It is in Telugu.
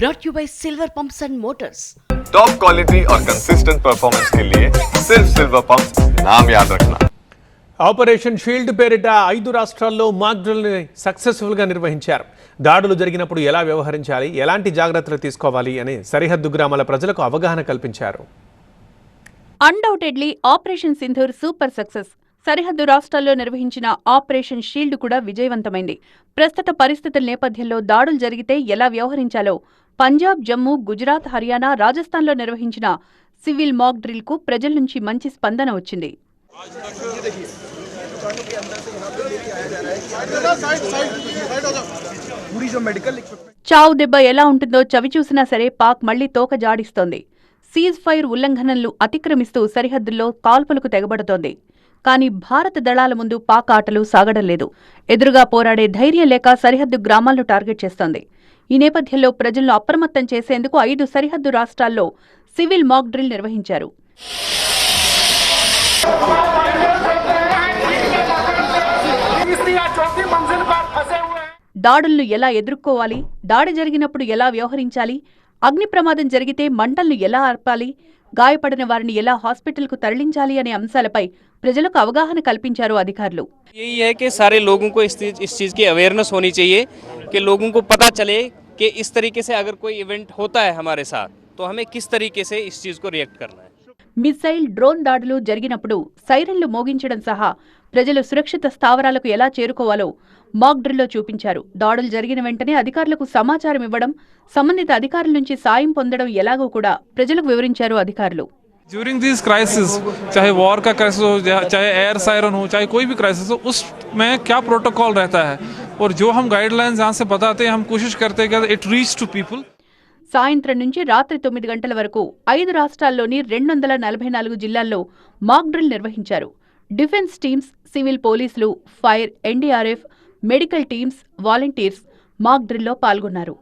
brought you by Silver Pumps and Motors. Top quality और कंसिस्टेंट परफॉर्मेंस के लिए सिर्फ सिल्वर पंप नाम याद रखना ఆపరేషన్ షీల్డ్ పేరిట ఐదు రాష్ట్రాల్లో మాక్ డ్రిల్ని సక్సెస్ఫుల్గా నిర్వహించారు దాడులు జరిగినప్పుడు ఎలా వ్యవహరించాలి ఎలాంటి జాగ్రత్తలు తీసుకోవాలి అని సరిహద్దు గ్రామాల ప్రజలకు అవగాహన కల్పించారు undoubtedly operation Sindoor super success సరిహద్దు రాష్ట్రాల్లో నిర్వహించిన ఆపరేషన్ షీల్డ్ కూడా విజయవంతమైంది ప్రస్తుత పరిస్థితుల నేపథ్యంలో దాడులు జరిగితే ఎలా వ్యవహరించాలో పంజాబ్ జమ్మూ గుజరాత్ హర్యానా రాజస్థాన్లో నిర్వహించిన సివిల్ మాక్ డ్రిల్కు ప్రజల నుంచి మంచి స్పందన వచ్చింది. చావు దెబ్బ ఎలా ఉంటుందో చవి చూసినా సరే పాక్ మళ్ళీ తోక జాడిస్తోంది. సీజ్ ఫైర్ ఉల్లంఘనలు అతిక్రమిస్తూ సరిహద్దుల్లో కాల్పులకు తెగబడుతోంది. కానీ భారత దళాల ముందు పాక్ ఆటలు సాగడం లేదు. ఎదురుగా పోరాడే ధైర్యం లేక సరిహద్దు గ్రామాలను టార్గెట్ చేస్తోంది. ఈ నేపథ్యంలో ప్రజలను అప్రమత్తం చేసేందుకు ఐదు సరిహద్దు రాష్ట్రాల్లో సివిల్ మాక్ డ్రిల్ నిర్వహించారు चौथी मंजिल पर फंसे हुए हैं దాడులను ఎలా ఎదుర్కోవాలి దాడి జరిగినప్పుడు ఎలా వ్యవహరించాలి అగ్ని ప్రమాదం జరిగితే మంటలను ఎలా ఆర్పాలి గాయపడిన వారిని ఎలా హాస్పిటల్కు తరలించాలి అనే అంశాలపై ప్రజలకు అవగాహన కల్పించారు అధికారులు यही है कि सारे लोगों को इस चीज इस चीज़ की अवेयरनेस होनी चाहिए कि लोगों को पता चले कि इस तरीके से अगर कोई इवेंट होता है हमारे साथ तो हमें किस तरीके से इस चीज़ को रिएक्ट करना है మిసైల్ డ్రోన్ దాడులు జరిగినప్పుడు సైరన్లు మోగించడం సహా ప్రజలు సురక్షిత స్థావరాలకు ఎలా చేరుకోవాలో మాక్ డ్రిల్లో చూపించారు దాడులు జరిగిన వెంటనే అధికారులకు సమాచారం ఇవ్వడం సంబంధిత అధికారుల నుంచి సాయం పొందడం ఎలాగో కూడా ప్రజలకు వివరించారు అధికారులు ड्यूरिंग दिस क्राइसिस चाहे वॉर का क्राइसिस हो या- चाहे एयर सायरन हो चाहे कोई भी क्राइसिस हो उसमें क्या प्रोटोकॉल रहता है और जो हम गाइडलाइंस यहाँ से बताते हैं हम कोशिश करते हैं कि इट रीच टू पीपल సాయంత్రం నుంచి రాత్రి తొమ్మిది గంటల వరకు ఐదు రాష్ట్రాల్లోని రెండు వందల నలభై నాలుగు జిల్లాల్లో మాక్ డ్రిల్ నిర్వహించారు డిఫెన్స్ టీమ్స్ సివిల్ పోలీసులు fire NDRF medical teams volunteers mock డ్రిల్లో పాల్గొన్నారు